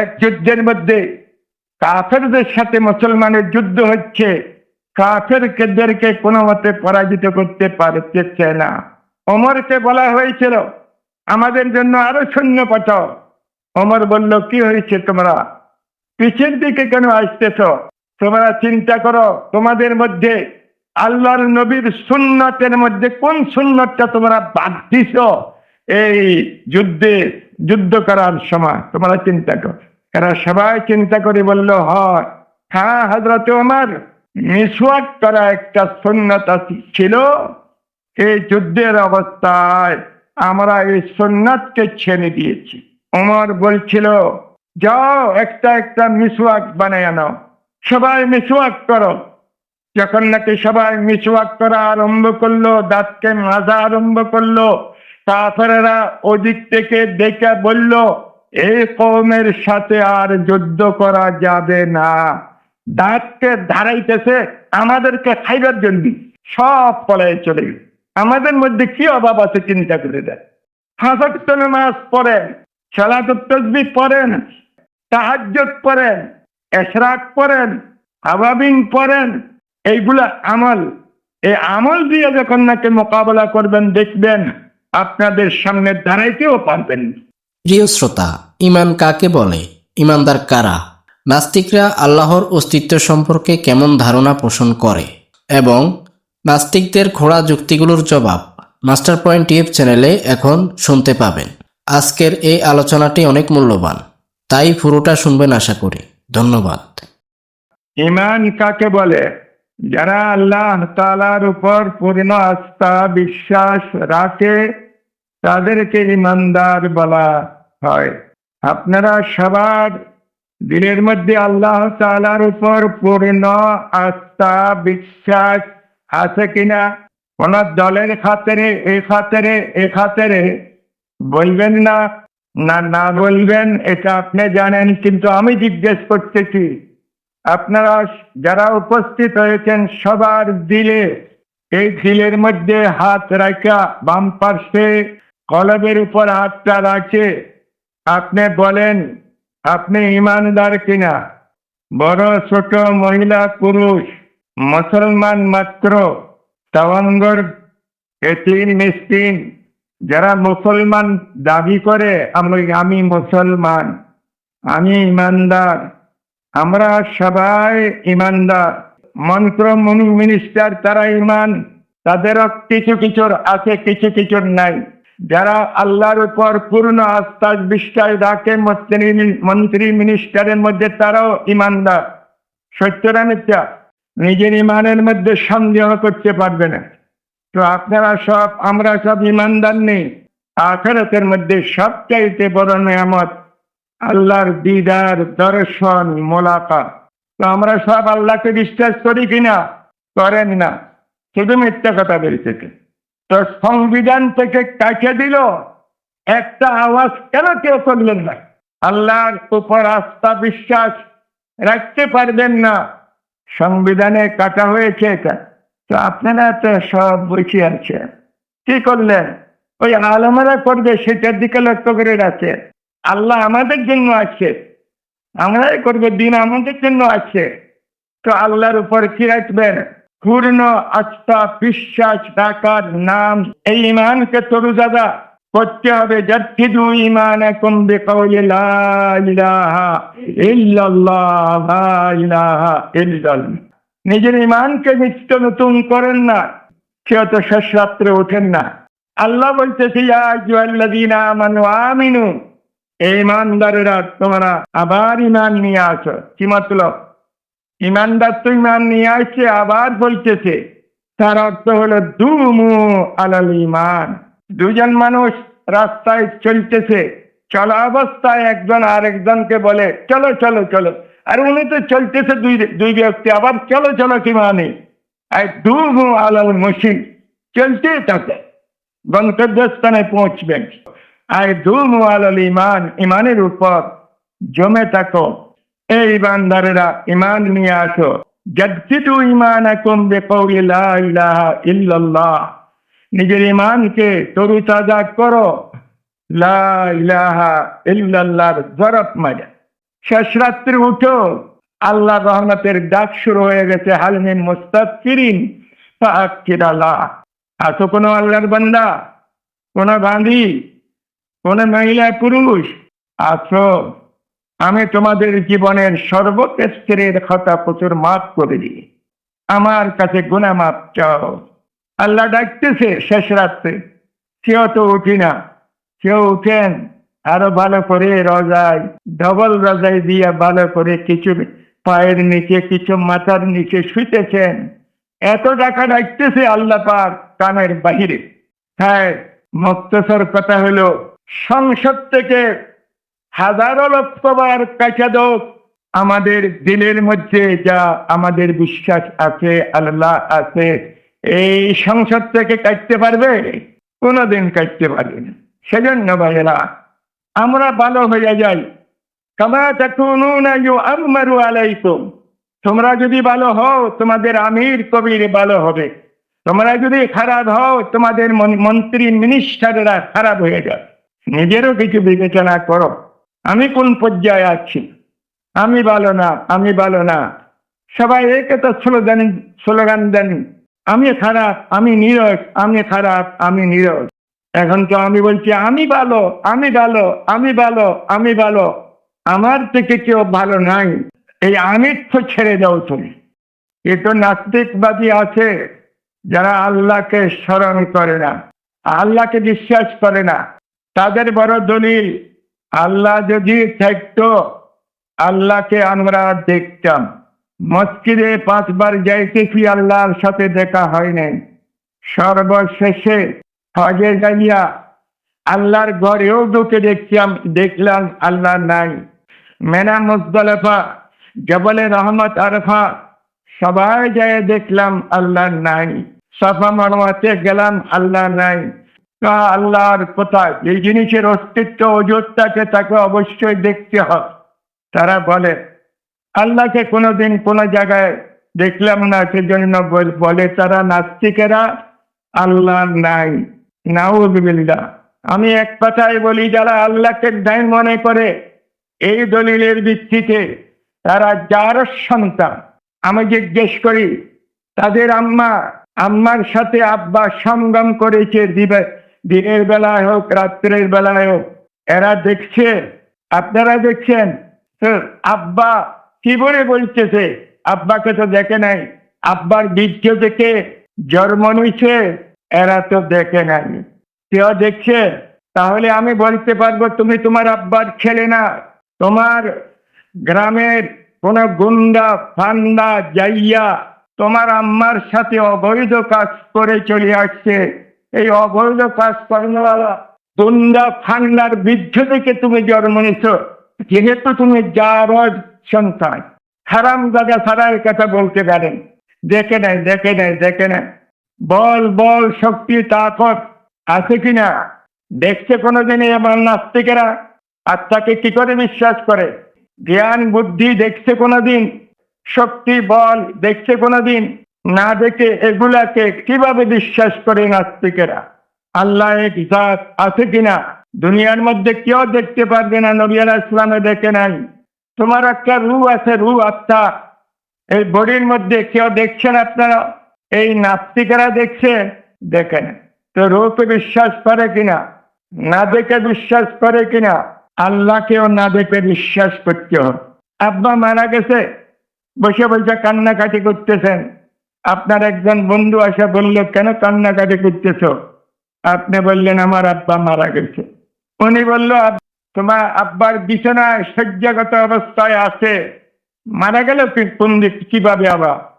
এক যুদ্ধের মধ্যে কাফেরদের সাথে মুসলমানের যুদ্ধ হচ্ছে। কাফেরদেরকে কোনো মতে পরাজিত করতে পারতেছে না। অমরকে বলা হয়েছিল, আমাদের জন্য আরও সৈন্য পাঠাও। অমর বলল, কি হয়েছে তোমরা? পিছের দিকে কেন আসতেছ? তোমরা চিন্তা করো, তোমাদের মধ্যে আল্লাহর নবীর সুন্নতের মধ্যে কোন সুন্নতটা তোমরা বাদ দিছ? এই যুদ্ধে যুদ্ধ করার সময় তোমরা চিন্তা করো। এরা সবাই চিন্তা করে বলল, হয় হ্যাঁ হজরত আমার মিসওয়াক করা একটা সুন্নত ছিল। এই যুদ্ধের অবস্থায় আমরা এই সুন্নাতকে ছেড়ে দিয়েছি। ওমর বলছিল, যাও, একটা একটা মিসওয়াক বানায় আনো সবাই মিসওয়াক করো। যখন নাকি সবাই মিসওয়াক করা আরম্ভ করল, দাঁতকে মাজা আরম্ভ করল কাফেরেরা ওদিক থেকে দেখে বলল এই কৌমের সাথে আর যুদ্ধ করা যাবে না। দাঁতকে ধারাইতেছে, আমাদেরকে খাইবার জন্য সব পলায় চলে গেল। আমাদের মধ্যে কি অভাব আছে চিন্তা করে দেয় হাসক্ত নামাজ পড়েন, সালাতুত তসবি পড়েন তাহাজ্জত পড়েন, এশরাক পড়েন আবাবিন পড়েন, এইগুলা আমল। এই আমল দিয়ে যখন নাকি মোকাবেলা করবেন, দেখবেন আপনাদের সামনে দাঁড়াইতেও পারবেন। প্রিয় শ্রোতা ইমান কাকে বলে? ইমানদার কারা? নাস্তিকরা আল্লাহর অস্তিত্ব সম্পর্কে কেমন ধারণা পোষণ করে? এবং নাস্তিকদের খোড়া যুক্তিগুলোর জবাব মাস্টার পয়েন্ট টিএফ চ্যানেলে এখন শুনতে পাবেন। আজকের এই আলোচনাটি অনেক মূল্যবান তাই পুরোটা শুনবেন আশা করি। ধন্যবাদ। ইমান কাকে বলে? যারা আল্লাহ তালার উপর পূর্ণ আস্থা বিশ্বাস রাখে তাদেরকে ইমানদার বলা হয়। আপনারা সবার দিলের মধ্যে আল্লাহ তালার উপর পূর্ণ আস্থা বিশ্বাস আছে কিনা? কোন দলের খাতেরে, এ খাতেরে এ খাতেরে বলবেন না না না বলবেন, এটা আপনি জানেন, কিন্তু আমি জিজ্ঞেস করতেছি, আপনারা যারা উপস্থিত হয়েছেন সবার দিলে, এই দিলের মধ্যে হাত রাখা বাম পার্শ্বে কলবের উপর হাতটা রাখে। আপনি বলেন, আপনি ইমানদার কিনা? বড় ছোট মহিলা পুরুষ, মুসলমান মাত্র, তাওয়াঙ্গর, এতিম, মিসকিন, যারা মুসলমান দাবি করে আমি মুসলমান, আমি ইমানদার, আমরা সবাই ইমানদার। মন্ত্র মিনিস্টার তারা ইমান, তাদেরও কিছু কিছুর আছে, কিছু কিছুর নাই। যারা আল্লাহর উপর পূর্ণ আস্থা বিশ্বাস রাখে, মন্ত্রী মন্ত্রী মিনিস্টারের মধ্যে তারাও ইমানদার। সত্যরা মিথ্যা। নিজের ইমানের মধ্যে সন্দেহ করতে পারবে না। তো আপনারা সব, আমরা সব ইমানদার নেই। আখেরাতের মধ্যে সবচাইতে বড় নিয়ামত আল্লাহর দিদার, দর্শন মোলাকা তো আমরা সব আল্লাহকে বিশ্বাস করি কিনা? করেন না। শুধু মিথ্যা কথা বেরিয়েছে তো সংবিধান থেকে কাকে দিল? একটা আওয়াজ কেন কেউ করলেন না? আল্লাহর উপর আস্থা বিশ্বাস রাখতে পারবেন না। সংবিধানে কাটা হয়েছে এটা। তো আপনারা তো সব বসে আছে কি করলেন? ওই আলমেরা করবে, সেটার দিকে লক্ষ্য করে রাখছে আল্লাহ আমাদের জন্য আছে। আমরাই করব, দিন আমাদের জন্য আছে। তো আল্লাহর উপর কি রাখবেন? পূর্ণ আস্থা বিশ্বাস রাখার নাম এই ইমানকে তরুজাদা করতে হবে জাতিদু ইমান এখন বেকাউলি নিজের ইমানকে নিত্য নতুন করেন না, সে তো শেষ রাত্রে ওঠেন না। আল্লাহ বলতেছে আমানু ইমানদারেরা তোমরা আবার ইমান নিয়ে আসো। কি মতলব? ইমানদার তো ইমান নিয়ে আসছে, আবার বলতেছে, তার অর্থ হলো দুমু আলাল ইমান। দুজন মানুষ রাস্তায় চলতেছে, চলা অবস্থায় একজন আরেকজনকে বলে, চলো চলো চলো। আর উনি তো চলতেছে দুই দুই ব্যক্তি, আবার চলো চলো কি মানে? আর দুমু আলাল মসিন চলতে থাকে, গন্তব্যস্থানে পৌঁছবেন। আর ধুমু আলাল ইমান, ইমানের উপর জমে থাকো। এই ইমানদারেরা ইমান নিয়ে আসো। জাদ্দিদু ইমানাকুম বিকাউলি লা ইলাহা ইল্লাল্লাহ। নিজের ইমানকে তরুতাজা করো। লা ইলাহা ইল্লাল্লাহর জরফ মারে শেষ রাত্রে উঠো। আল্লাহ রহমতের ডাক শুরু হয়ে গেছে হালমিন মুস্তাফিরিন আল্লাহ আছো কোনো আল্লাহর বান্দা, কোন বাঁধি কোন মহিলা পুরুষ আছো আমি তোমাদের জীবনের সর্বক্ষেত্রের কথা প্রচুর মাফ করে দিই। আমার কাছে গুণা মাপ চাও। আল্লাহ ডাকতেছে শেষ রাত্রে, কেউ তো উঠি না, কেউ উঠেন, আরও ভালো করে রজায়, ডবল রজাই দিয়ে ভালো করে কিছু পায়ের নিচে, কিছু মাথার নিচে শুইতেছেন। এত টাকা ডাকতেছে আল্লাহ পাক কানের বাহিরে। হ্যাঁ মুক্তসর কথা হলো সংসদ থেকে হাজারো লক্ষবার কাছা আমাদের দিলের মধ্যে, যা আমাদের বিশ্বাস আছে, আল্লাহ আছে, এই সংসদ থেকে কাটতে পারবে? কোনোদিন কাটতে পারবে না। সেজন্য ভাইয়েরা, আমরা ভালো হয়ে যাই। তোমরা যদি ভালো হও, তোমাদের আমির কবির ভালো হবে। তোমরা যদি খারাপ হও, তোমাদের মন- মন্ত্রী মিনিস্টাররা খারাপ হয়ে যাবে। নিজেরও কিছু বিবেচনা করো। আমি কোন পর্যায়ে আছি? আমি ভালো না, আমি ভালো না। সবাই এক একটা স্লোগান স্লোগান দেন। আমি খারাপ, আমি নীরস, আমি খারাপ, আমি নীরস। এখন তো আমি বলছি, আমি ভালো আমি ভালো আমি ভালো আমি ভালো। আমার থেকে কেউ ভালো নাই। এই আমির তো ছেড়ে দাও তুমি। এ তো নাস্তিকবাদী আছে, যারা আল্লাহকে স্মরণ করে না, আল্লাহকে বিশ্বাস করে না। তাদের বড় দলিল আল্লাহ যদি থাকতো, আল্লাহকে আমরা দেখতাম। মসজিদে পাঁচবার যাইতেছি, আল্লাহর সাথে দেখা হয় নাই। সর্বশেষে হজে যাইয়া আল্লাহর ঘরেও ঢুকে দেখলাম দেখলাম আল্লাহ নাই। মেনা মুজদলফা, জবলে রহমত আরফা, সবাই যায় দেখলাম আল্লাহ নাই। সাফা মারওয়াতে গেলাম, আল্লাহ নাই। আল্লাহর কোথায় এই জিনিসের অস্তিত্ব অযোধ্যাকে তাকে অবশ্যই দেখতে হবে। তারা বলে, আল্লাহকে কোনোদিন কোনো জায়গায় দেখলাম না, সেজন্য বল- তারা নাস্তিকেরা, আল্লাহ নাই। নাউজবিল্লাহ। আমি এক কথায় বলি, যারা আল্লাহকে নাই মনে করে, এই দলিলের ভিত্তিতে তারা যার সন্তান, আমি জিজ্ঞেস করি, তাদের আম্মা, আম্মার সাথে আব্বা সংগম করেছে দিবে দিনের বেলায় হোক, রাত্রের বেলায় হোক, এরা দেখছে, আপনারা দেখছেন? আব্বা কি বলে বলতেছে আব্বাকে তো দেখে নাই। আব্বার বীর্য দেখে জন্ম নিছে এরা তো দেখে নাই। কেউ দেখছে? তাহলে আমি বলতে পারব, তুমি তোমার আব্বার ছেলে না। তোমার গ্রামের কোন গুন্ডা, ফান্দা যাইয়া তোমার আম্মার সাথে অবৈধ কাজ করে চলে আসছে। এই অবৈধ কাজ করানোওয়ালা গুন্ডা ফান্ডার বৃদ্ধ থেকে তুমি জন্ম নিছ। যেহেতু তুমি যার সন্তান, হারাম দাদা সারার কথা বলতে পারেন। দেখে নেয় দেখে নেয় দেখে নেয় বল বল, শক্তি, তাকত আছে কিনা দেখছে কোনোদিনই আমার নাস্তিকেরা আত্মাকে কি করে বিশ্বাস করে? জ্ঞান, বুদ্ধি দেখছে কোনোদিন, শক্তি, বল দেখছে কোনোদিন না দেখে এগুলাকে কীভাবে বিশ্বাস করে নাস্তিকেরা? আল্লাহ এক জাত আছে কিনা? দুনিয়ার মধ্যে কেউ দেখতে পারবে না, নবী আলাহ ইসলামে দেখে নাই। তোমার একটা রু আছে রু আত্মা। এই বডির মধ্যে কেউ দেখছেন আপনারা? এই নাস্তিকেরা দেখছে দেখেন তো রূপে বিশ্বাস করে কিনা? না দেখে বিশ্বাস করে কিনা? আল্লাহকেও না দেখে বিশ্বাস করতে হবে। আব্বা মারা গেছে, বসে বসে কান্নাকাটি করতেছেন। আপনার একজন বন্ধু আসা বলল, কেন কান্নাকাটি করতেছ? আপনি বললেন, আমার আব্বা মারা গেছে। উনি বলল তোমার আব্বার বিছানায় শয্যাগত অবস্থায় আছে। মারা গেল কি- কীভাবে আবার?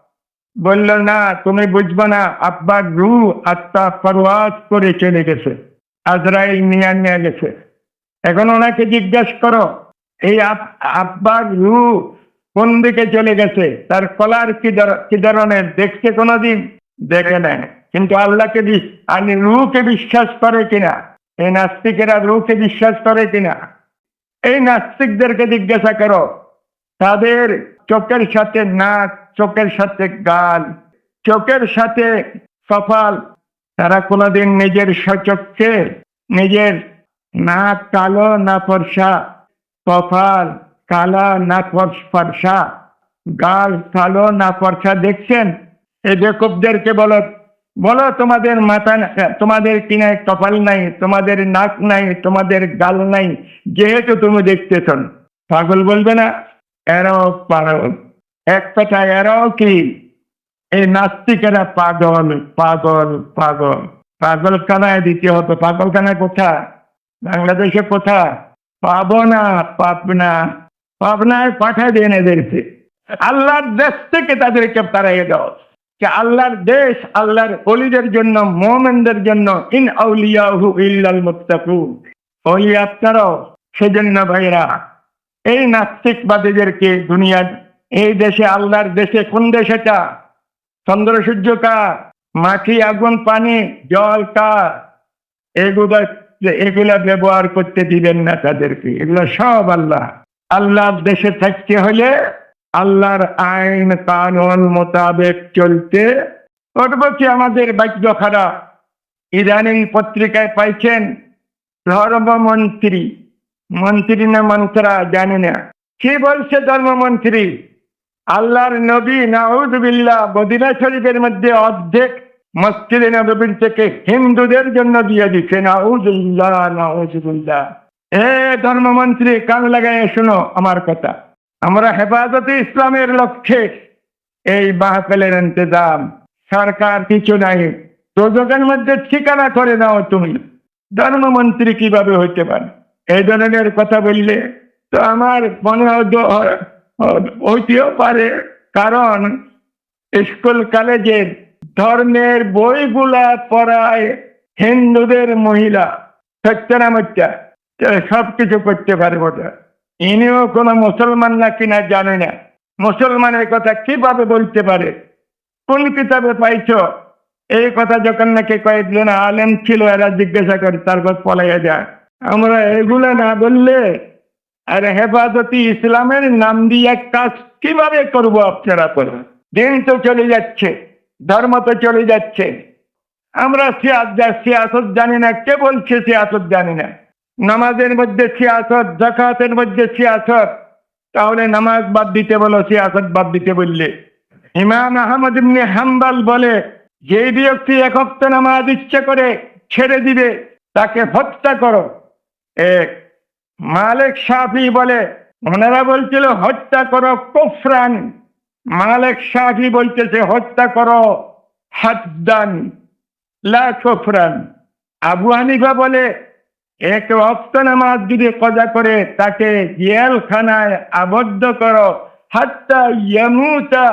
বলল, না, তুমি বুঝবে না, আব্বার রু আত্মা পরওয়াজ করে চলে গেছে, আজরাইল নিয়ে নিয়ে গেছে। এখন ওনাকে জিজ্ঞেস করো, এই আব- আব্বার রু কোন দিকে চলে গেছে? তার কলার কি ধর- কি ধরনের? দেখছে কোনোদিন? দেখে নেয়। কিন্তু আল্লাহকে আর রুকে বিশ্বাস করে কিনা? এই নাস্তিকেরা রুকে বিশ্বাস করে কিনা? এই নাস্তিকদেরকে জিজ্ঞাসা করো। তাদের চোখের সাথে নাক, চোখের সাথে গাল, চোখের সাথে কপাল। তারা কোনোদিন নিজের সচক্ষে নিজের নাক কালো না ফর্সা, কপাল কালা না ফর্সা, গাল কালো না ফর্সা দেখছেন? এই বেকুবদেরকে বলো বলো তোমাদের মাথা তোমাদের কিনায় কপাল নাই, তোমাদের নাক নাই, তোমাদের গাল নাই, যেহেতু তুমি দেখতেছ। পাগল বলবে না, এরাও পাগল। এক কথা এরাও কি? এই নাস্তিকেরা পাগল পাগল পাগল। পাগলখানায় দিতে হতো পাগলখানা কোথা বাংলাদেশে কোথা পাবো না পাবনা পাবনায় পাঠা দেন এদেরকে আল্লাহর দেশ থেকে তাদেরকে তাড়াইয়ে দাও যে আল্লাহর দেশ, আল্লাহর অলিদের জন্য, মোমেনদের জন্য, ইন আউলিয়াহু ইল্লাল মুত্তাকুন। অলি আপনারাও, সেজন্য ভাইরা এই নাস্তিকবাদীদেরকে দুনিয়ার এই দেশে, আল্লাহর দেশে কোন দেশ এটা? চন্দ্র, সূর্য, কার? মাটি, আগুন, পানি, জল, কার? এগুলো, এগুলা ব্যবহার করতে দিবেন না তাদেরকে। এগুলো সব আল্লাহ। আল্লাহর দেশে থাকতে হলে আল্লাহর আইন কানুন মোতাবেক চলতে। পরবর্তী আমাদের বাক্য খারাপ ইদানিং পত্রিকায় পাইছেন ধর্মমন্ত্রী। মন্ত্রী না মন্ত্রা জানি না। কি বলছে ধর্মমন্ত্রী? আল্লাহর নবী নাউজবিল্লাহ মদিনা শরীফের মধ্যে অর্ধেক মসজিদে নবীর থেকে হিন্দুদের জন্য দিয়ে দিচ্ছে নাউজুল্লাহ নাউজুল্লাহ এ ধর্মমন্ত্রী, কান লাগাই শোনো আমার কথা। আমরা হেফাজতে ইসলামের লক্ষ্যে এই মাহফিলের ইন্তজাম। সরকার কিছু নাই। প্রযোগের মধ্যে ঠিকানা করে দাও তুমি। ধর্মমন্ত্রী কীভাবে হইতে পারে? এই ধরনের কথা বললে তো আমার মনে হইতেও পারে। কারণ স্কুল, কলেজের ধর্মের বইগুলা পড়ায় হিন্দুদের মহিলা সত্যনামত্যা সব কিছু করতে পারব না ইনিও কোনো মুসলমান না কিনা জানে না। মুসলমানের কথা কীভাবে বলতে পারে? কোন কিতাবে পাইছ? এই কথা যখন নাকি কয়েকজন আলেম ছিল, এরা জিজ্ঞাসা করে, তারপর পলাইয়া যায়। আমরা এগুলো না বললে, আর হেফাজতি ইসলামের নাম দিয়ে কাজ কীভাবে করব আপনারা করুন দিন তো চলে যাচ্ছে, ধর্ম তো চলে যাচ্ছে। আমরা সিয়াস সিয়াসত জানি না, কে বলছে সে সিয়াসত জানি না? নামাজের মধ্যে সিয়াসত জাকাতের মধ্যে সিয়াসত। তাহলে নামাজ বাদ দিতে বলো, সিয়াসত বাদ দিতে বললে। ইমাম আহমদ ইবনে হাম্বাল বলে যে ব্যক্তি এক হপ্ত নামাজ ইচ্ছে করে ছেড়ে দিবে, তাকে হত্যা করো। এক, মালিক সাফি বলে, ওনারা বলছিল, হত্যা করো কুফরান। মালিক সাফি বলতেছে, হত্যা করো হাদ্দান, লা কুফরান। আবু হানিফা বলে এক অক্ত নামাজ যদি কজা করে তাকে জেলখানায় আবদ্ধ করো, হাত্তা ইয়ামুতা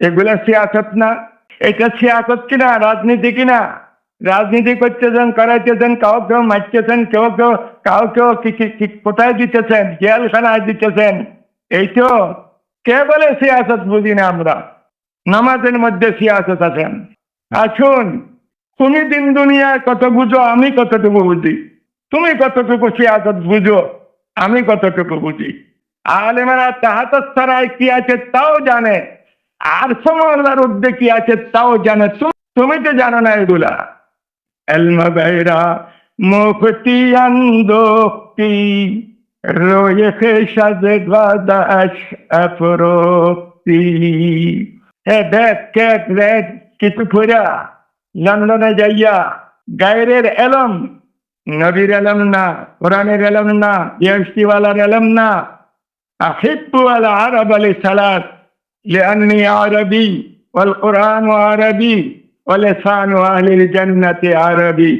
এগুলা সিয়াসত না। এটা সিয়াসত কিনা, রাজনীতি কিনা? রাজনীতি করতেছেন, করাইতেছেন কাউ কেউ মারতেছেন কেউ কেউ কাউ কেউ কোথায় দিতেছেন? জেলখানায় দিতেছেন। এই তো কে বলে সিয়াসত বুঝি না আমরা। নামাজের মধ্যে সিয়াসত আছেন। আসুন তুমি দিন দুনিয়ায় কত বুঝো, আমি কতটুকু বুঝি? তুমি কতটুকু সিয়াসত বুঝো, আমি কতটুকু বুঝি? আলেমারা তাহাতর সারায় কি আছে তাও জানে, আর সমলার উদ্যোগ কি আছে তাও জানে। তুমি- তো জানো না এগুলা। এলমবেরা মুক্তি আন্দোক্তি রয়েছে সাজে গাদাস অপরোক্তি এ দেখ কিছু ফুরা লন্ডনে যাইয়া গায়ের এলম নবীর এলম না কোরআনের এলম না ইয়সিওয়ালার এলম না أحب العرب لثلاث لأني عربي والقرآن عربي ولسان أهل الجنة عربي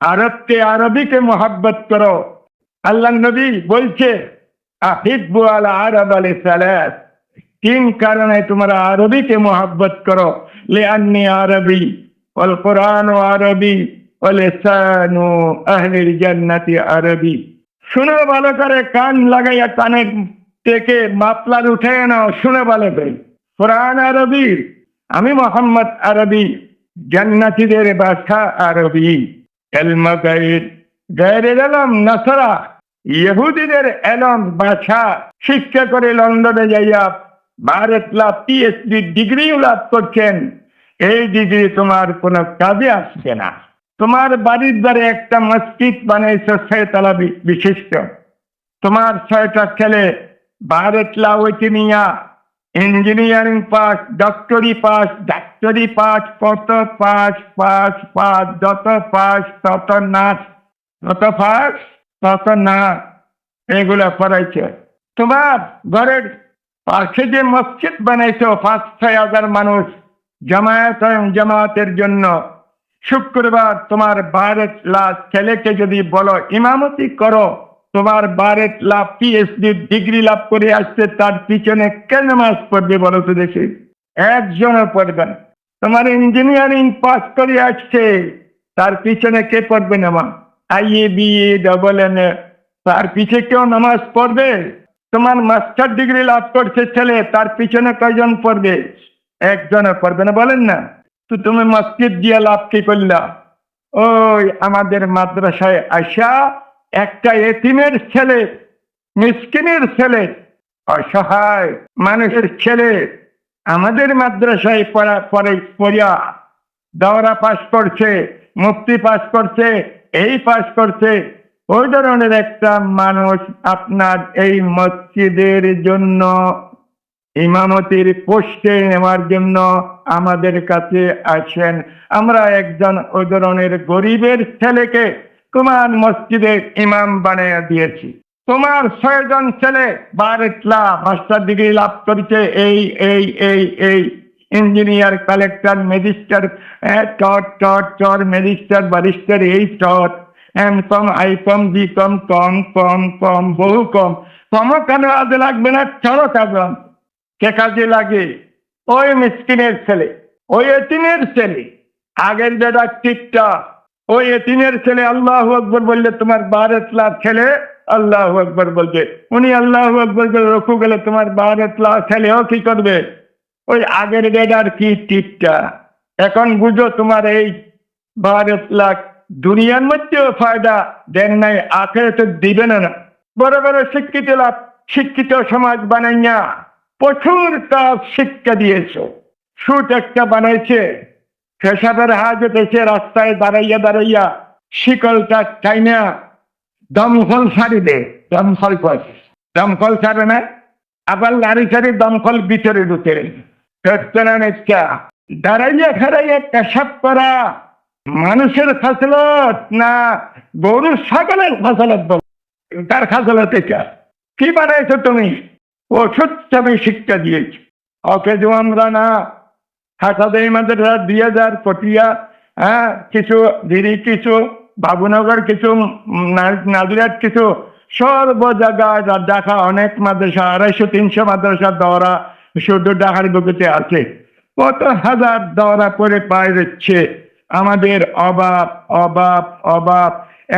আরবকে আরবিকে মোহাব্বত করো আল্লাহ নবী বলছে আহিব্বু আল আরব আলী সালাস তিন কারণে তোমরা আরবিকে মোহাব্বত করো লে আন্নি আরবি কোরআন আরবি ওলেসানু আহলিল জান্নাতি আরবি। শুনে ভালো করে কান লাগাইয়া কানের থেকে মাপলার উঠে নাও, শুনে ভালো করে। কোরআন আরবি, আমি মোহাম্মদ আরবি, জান্নাতিদের ভাষা আরবি। এলমা গাইর গায়ের এলম নাসরা, ইহুদিদের এলম ভাষা শিক্ষা করে লন্ডনে যাইয়া ভারত লাভ, পিএইচডি ডিগ্রিও লাভ করছেন। এই ডিগ্রি তোমার কোনো কাজে আসছে না। তোমার বাড়ির দ্বারে একটা মসজিদ বানাইছো, ছয়তলা বিশিষ্ট। তোমার ছয়টা ছেলে ভারত লাউটিনিয়া ইঞ্জিনিয়ারিং পাস ডক্টরি পাস, ডাক্তারি পাস কত পাস পাস পাস, যত পাস, তত নাচ তত পাস, তত না এগুলো পড়াইছে। তোমার ঘরের পাশে যে মসজিদ বানাইছো, পাঁচ ছয় হাজার মানুষ জামায়াত জামায়াতের জন্য শুক্রবার তোমার বারেট লাভ ছেলেকে যদি বলো, ইমামতি করো, তোমার বারেট লাভ পিএইচডি ডিগ্রি লাভ করে আসছে, তার পিছনে কেন মাস পড়বে বলো তো দেখি। একজনও পড়বে না। তোমার ইঞ্জিনিয়ারিং পাস করে আসছে, তার পিছনে কে পড়বে না IA BA double N A তার পিছে কেউ নামাজ পড়বে? তোমার মাস্টার ডিগ্রি লাভ করছে ছেলে, তার পিছনে কয়জন পড়বে? একজনও পড়বে না, বলেন না। তো তুমি মসজিদ দিয়ে লাভ কি করলা? ওই আমাদের মাদ্রাসায় আসা একটা এতিমের ছেলে, মিসকিনের ছেলে, অসহায় মানুষের ছেলে, আমাদের মাদ্রাসায় পড়া পরে পড়িয়া দাওরা পাশ করছে মুক্তি পাশ করছে, এই পাশ করছে। ওই ধরনের একটা মানুষ আপনার এই মসজিদের জন্য ইমামতির পোস্টে নেওয়ার জন্য আমাদের কাছে আসেন। আমরা একজন ওই ধরনের গরিবের ছেলেকে তোমার মসজিদে ইমাম বানিয়ে দিয়েছি। তোমার ছয়জন ছেলে বারেটলা মাস্টার ডিগ্রি লাভ করেছে এই এই এই এই। ইঞ্জিনিয়ার, কালেক্টর ম্যাজিস্টার টট টট টর ম্যাজিস্টার ব্যারিস্টার এই টট এম, কম, আই, কম জি কম কম কম কম, বহু কম। কমও কেন আজ লাগবে না? চলো কাজ কে কাজে লাগে? ওই মিসকিনের ছেলে, ওই এতিমের ছেলে। আগের যেটা টিকটা ওই এতিমের ছেলে আল্লাহ আকবর বললে তোমার বারেতলা ছেলে আল্লাহ আকবর বলবে। উনি আল্লাহ আকবর বলে রকু গেলে তোমার বারেতলা ছেলেও কি করবে? ওই আগের ডেডার কি টিকটা এখন বুঝো তোমার এই বারেতলা দুনিয়ার মধ্যেও ফায়দা, দেন নাই আখেরে তো দিবে না না। বড় বড় শিক্ষিত লাভ শিক্ষিত সমাজ বানাইয়া প্রচুর কাজ শিক্ষা দিয়েছে। সুট একটা বানাইছে পেশাবের হাজত এসে রাস্তায় দাঁড়াইয়া দাঁড়াইয়া শিকলটা চাইনা দমকল সারি দে, দমকল দমকল ছাড়ে না, আবার লারি সারি দমকল ভিতরে ঢুকে নিচ্ছা দাঁড়াইয়া খাড়াইয়া পেশাব করা, মানুষের ফসলত না গরুর ছাগলের ফসলত তার ফসলত এটা। কি বানাইছো তুমি? ওষুধ আমি শিক্ষা দিয়েছি। ওকে যে আমরা না হাসাদের মাদ্রাসা দুই হাজার পটিয়া হ্যাঁ কিছু দিদি, কিছু বাবুনগর, কিছু নাজিরাট কিছু সর্ব জায়গায় দেখা অনেক মাদ্রাসা, আড়াইশো, তিনশো মাদ্রাসা দৌড়া শুধু ঢাকার বুকুতে আছে। কত হাজার দৌড়া করে পায়ে যাচ্ছে আমাদের অভাব অভাব অভাব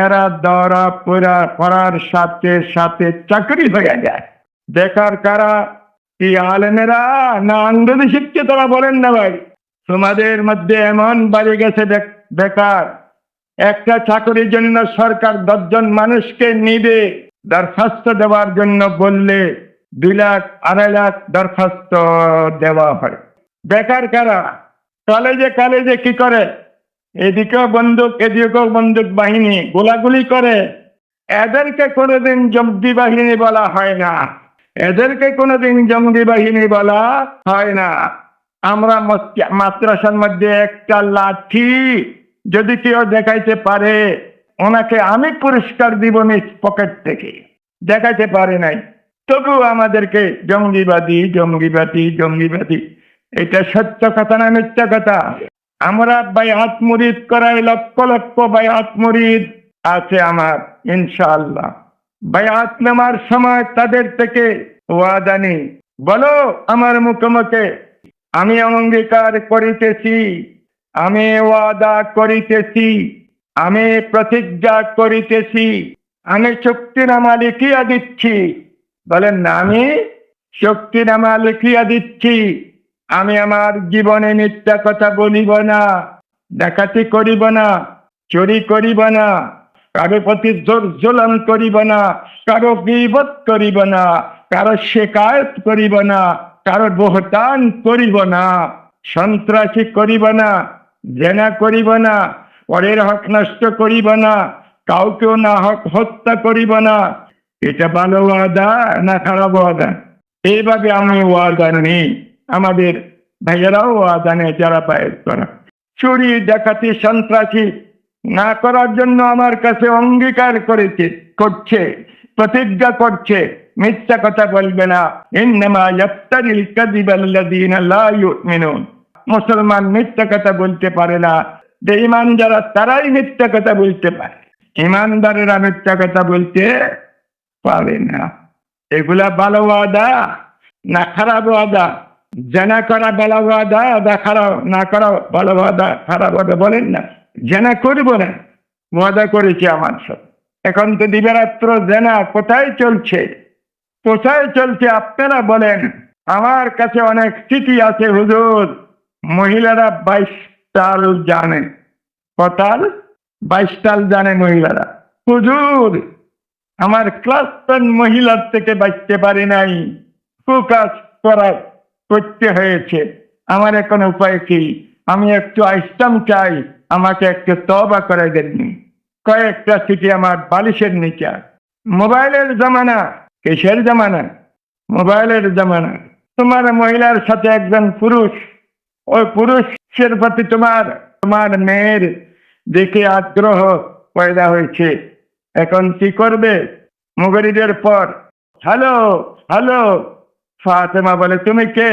এরা দৌড়া পড়া, পড়ার সাথে সাথে চাকরি হয়ে যায়। বেকার কারা? কি আলেমেরা? না আঙ্গুলি শিখছে তারা বলেন না ভাই। তোমাদের মধ্যে এমন বাড়ি গেছে বেক- বেকার। একটা চাকরির জন্য সরকার দশজন মানুষকে নিবে, দরখাস্ত দেওয়ার জন্য বললে দুই লাখ, আড়াই লাখ দরখাস্ত দেওয়া হয়। বেকার কারা? কলেজে কলেজে কি করে? এদিকেও বন্দুক এদিকেও বন্দুক বাহিনী, গোলাগুলি করে। এদেরকে কোনোদিন জব্দি বাহিনী বলা হয় না। এদেরকে কোনোদিন জঙ্গি বাহিনী বলা হয় না। আমরা মাদ্রাসার মধ্যে একটা লাঠি যদি কেউ দেখাইতে পারে, ওনাকে আমি পুরস্কার দিব নিজ পকেট থেকে। দেখাইতে পারে নাই। তবু আমাদেরকে জঙ্গিবাদী জঙ্গিবাদী জঙ্গিবাদী। এটা সত্য কথা না মিথ্যা কথা? আমরা বায়াত মুরিদ করাই লক্ষ লক্ষ বায়াত মুরিদ আছে আমার, ইনশাআল্লাহ। বায়াত নেওয়ার সময় তাদের থেকে ওয়াদা নেই। বলো আমার মুখোমুখে। আমি অঙ্গীকার করিতেছি। আমি ওয়াদা করিতেছি। আমি প্রতিজ্ঞা করিতেছি। আমি শক্তিনামা লিখিয়া দিচ্ছি। বলেন না, আমি শক্তিনামা লিখিয়া দিচ্ছি। আমি আমার জীবনে মিথ্যা কথা বলিব না, ডাকাতি করিব না, চুরি করিব না। কারও প্রতি জোলন করিব না, কারও বিপদ করিব না, কারও শেকায়ত করিব না, কারও বহতান করিব না। সন্ত্রাসী করিব না, জেনা করিব না, পরের হক নষ্ট করিব না, কাউকেও না হক হত্যা করিব না। এটা ভালো ওয়াদা না খারাপ ওয়াদা? এইভাবে আমি ওয়াদা নেই। আমাদের ভাইয়েরাও ওয়াদা নেই যারা পায়ের করা চুরি, ডাকাতি, সন্ত্রাসী না করার জন্য আমার কাছে অঙ্গীকার করেছে, করছে, প্রতিজ্ঞা করছে। মিথ্যা কথা বলবে না। লা মুসলমান মিথ্যা কথা বলতে পারে না। যে ইমান যারা তারাই মিথ্যা কথা বলতে পারে। ইমানদারেরা মিথ্যা কথা বলতে পারে না। এগুলা ভালো ওয়াদা, না খারাপ ওয়াদা? জেনা করা ভালো ওয়াদা আদা খারাপ, না করা ভালো ওয়াদা, খারাপ ওয়াদা বলেন না। জেনা করব না ওয়াদা করেছি আমার সাথে এখন তো দিবারাত্র জেনা কোথায় চলছে? কোথায় চলছে আপনারা বলেন। আমার কাছে অনেক চিঠি আছে, হুজুর। মহিলারা বাইশ তাল জানে। কতাল বাইশ তাল জানে মহিলারা। হুজুর, আমার ক্লাস টেন মহিলার থেকে বাঁচতে পারি নাই। ফোকাস করা করতে হয়েছে। আমার এখন উপায় কি? আমি একটু আইসলাম চাই। আমাকে একটু তবা করে দেননি। কয়েকটা চিঠি আমার বালিশের নিচে। মোবাইলের জামানা, কিসের জামানা? মোবাইলের জামানা। তোমার মহিলার সাথে একজন পুরুষ। ওই পুরুষের প্রতি তোমার তোমার মেয়ের দেখে আগ্রহ পয়দা হয়েছে। এখন কি করবে? মুগরিদের পর, হ্যালো হ্যালো, ফাতেমা বলে, তুমি কে?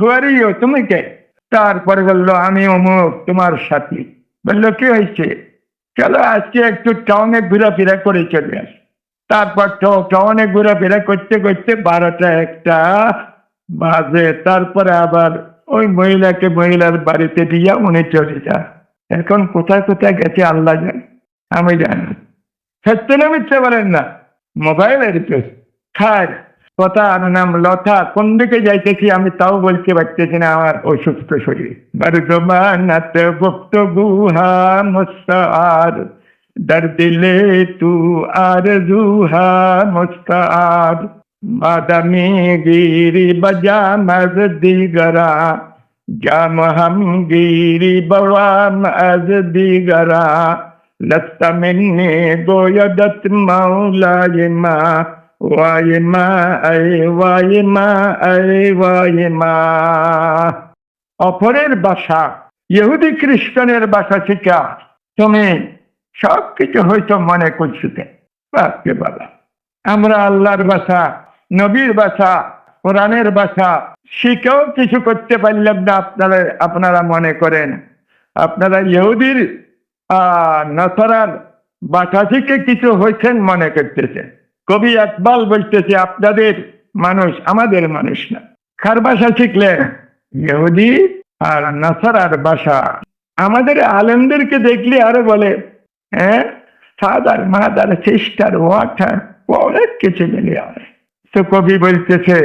হুয়ারিও তুমি কে? তারপরে বলল, আমি অমুক তোমার সাথী। বলল, কি হয়েছে? চলো, আজকে একটু টাউনে ঘোরাফেরা করে চলে আস। তারপর টাউনে ঘোরাফেরা করতে করতে বারোটা একটা বাজে। তারপরে আবার ওই মহিলাকে মহিলার বাড়িতে দিয়ে উনি চলে যান। এখন কোথায় কোথায় গেছে আল্লাহ জানে। আমি জানি সত্য না মিথ্যে বলেন না। মোবাইলের পেস কথার নাম লতা কোন দিকে যাইতেছি আমি তাও বলতে পারতেছি না আমার অসুস্থ শরীরে বর্ধমানাত গুপ্ত গুহা মুস্তার দর দিলে তু আর জুহা মুস্তার বাদামি গিরি বজা মজ দিগরা जाम हम गिरी बवाम अज दिगरा लत्ता मिन्ने गोयदत मौला मा വായ്മാ ഐ വായ്മാ ഐ വായ്മാ অপরের বাসা, ইহুদি খ্রিস্টানের বাসা থেকে তুমি সব কিছু হয়তো মনে করছিতে বাপকে বাবা, আমরা আল্লাহর বাসা, নবীর বাসা, কোরআনের বাসা, শিখেও কিছু করতে পারলাম না, আপনারা আপনারা মনে করেন। আপনারা ইহুদির নতরার বাসা থেকে কিছু হয়েছেন মনে করতেছেন। কবি একবাল বলতেছে, আপনাদের মানুষ আমাদের মানুষ না। কার ভাষা শিখলেন? ইহুদি আর নাসারার ভাষা। আমাদের আলেমদেরকে দেখলে আরও বলে হ্যাঁ ফাদার, মাদার, সিস্টার, ওয়াটার, অনেক কিছু মিলে তো কবি বলতেছে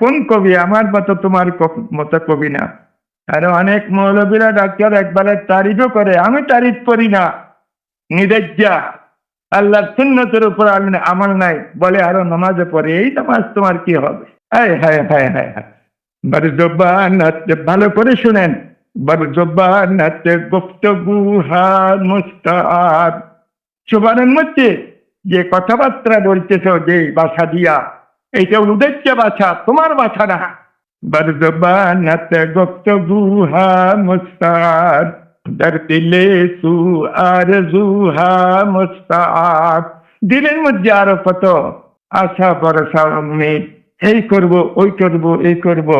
কোন কবি? আমার মতো তোমার মতো কবি না। আর অনেক মৌলবীরা ডাক্তার একবারে তারিফও করে, আমি তারিফ করি না নির্লজ্জা আল্লাহ সুন্নতের উপর আমি আমল নাই বলে আরও নামাজে পড়ে, এই নামাজ তোমার কি হবে? বড় জবানাত ভালো করে শুনেন। জবানের মধ্যে যে কথাবার্তা বলতেছ, যে বাসা দিয়া, এইটা উদ্দেশ্য ভাষা তোমার ভাষা না। বড় জবানাত গুপ্তগু হা মুস্তার در দিল সু আর জুহা মুস্তাক দিলের মধ্যে আরও কত আশা ভরসা উম্মিদ এই করব ওই করব এই করব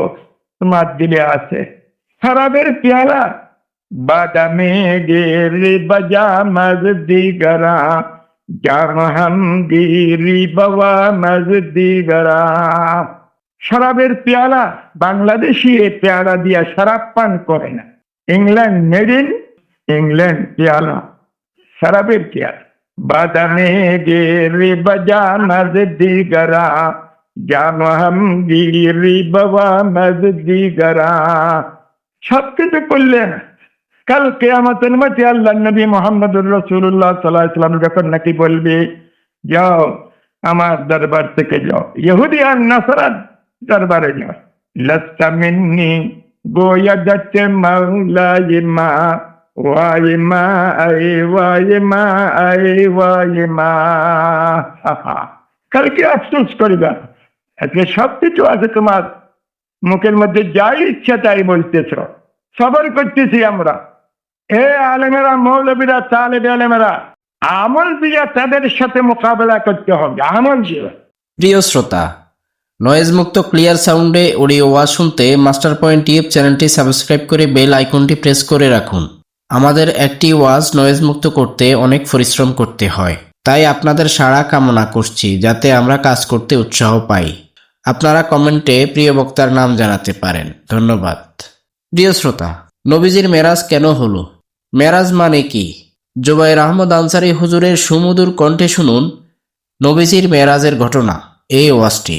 তোমার দিলে আছে শরাবের পেয়ালা বাদামে গেরে বাজা মজদি গরা জাম গিরি বাবা মজদি গরা শরাবের পেয়ালা বাংলাদেশি এই পেয়ালা দিয়া শরাব পান করে না ইংল্যান্ড মেড ইন ইংল্যান্ড পেয়ালা শরাবের পেয়ালা বাদামে গেরি বাজা মজদি গরা জাম হাম গিরি বাবা মজদি গরা সব কিছু করলেন কাল কেয়ামতের মাঠে আল্লাহ নবী মোহাম্মদুর রসুল্লাহ সাল্লাহ সাল্লাম যখন নাকি বলবে যাও আমার দরবার থেকে যাও ইহুদি আর নাসরার দরবারে যাও লস্তা মিন্নি গোয়া যাচ্ছে মাওলায় মা ওয়াই মা আই ওয়াই মা আই ওয়াই মা হা হা তাহলে কি আফসোস করিবা আজকে সব কিছু আছে তোমার। মুখের মধ্যে যাই ইচ্ছা তাই বলতেছ। সবর করতেছি আমরা। এ আলেমেরা, মৌলবীরা, তালেব আলেমেরা, আমল দিয়ে তাদের সাথে মোকাবেলা করতে হবে। আমল দিয়ে। প্রিয় শ্রোতা নয়েজ মুক্ত ক্লিয়ার সাউন্ডে অডিও ওয়াজ শুনতে মাস্টার পয়েন্ট টিএফ চ্যানেলটি সাবস্ক্রাইব করে বেল আইকনটি প্রেস করে রাখুন। আমাদের একটি ওয়াজ নয়েজ মুক্ত করতে অনেক পরিশ্রম করতে হয়। তাই আপনাদের সাড়া কামনা করছি যাতে আমরা কাজ করতে উৎসাহ পাই। আপনারা কমেন্টে প্রিয় বক্তার নাম জানাতে পারেন। ধন্যবাদ। প্রিয় শ্রোতা, নবীজির মেরাজ কেন হলো? মেরাজ মানে কি? জুবাইর আহমদ আনসারি হুজুরের সুমধুর কণ্ঠে শুনুন নবীজির মেরাজের ঘটনা, এই ওয়াজটি।